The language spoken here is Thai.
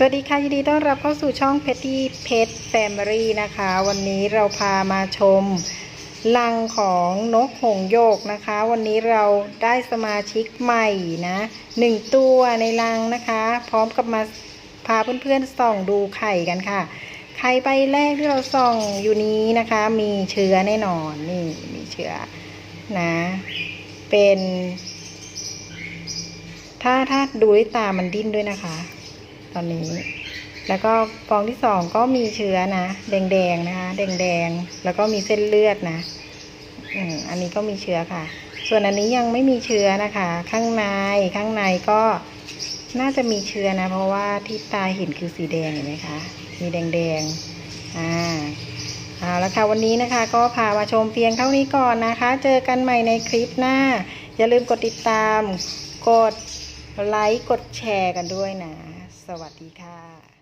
สวัสดีค่ะ ยินดีต้อนรับเข้าสู่ช่องเพชรที่เพชรแฟมิลี่นะคะ วันนี้เราพามาชมลังของนกหงโยกนะคะ วันนี้เราได้สมาชิกใหม่นะหนึ่งตัวในลังนะคะ พร้อมกับมาพาเพื่อนๆส่องดูไข่กันค่ะ ไข่ใบแรกที่เราส่องอยู่นี้นะคะ มีเชื้อแน่นอนนี่มีเชื้อนะ เป็น ถ้าถ้าดูด้วยตามันดิ้นด้วยนะคะ ตอนนี้ แล้วก็ฟองที่สองก็มีเชื้อนะ แดงๆนะคะ แดงๆ แล้วก็มีเส้นเลือดนะอืมอันนี้ก็มีเชื้อค่ะ ส่วนอันนี้ยังไม่มีเชื้อนะคะ ข้างในข้างในก็น่าจะมีเชื้อนะ เพราะว่าที่ตาเห็นคือสีแดงเห็นไหมคะ มีแดงๆ อ่าเอาละค่ะวันนี้นะคะก็พามาชมเพียงเท่านี้ก่อนนะคะ เจอกันใหม่ในคลิปหน้า อย่าลืมกดติดตาม กดไลค์ กดแชร์กันด้วยนะ สวัสดีค่ะ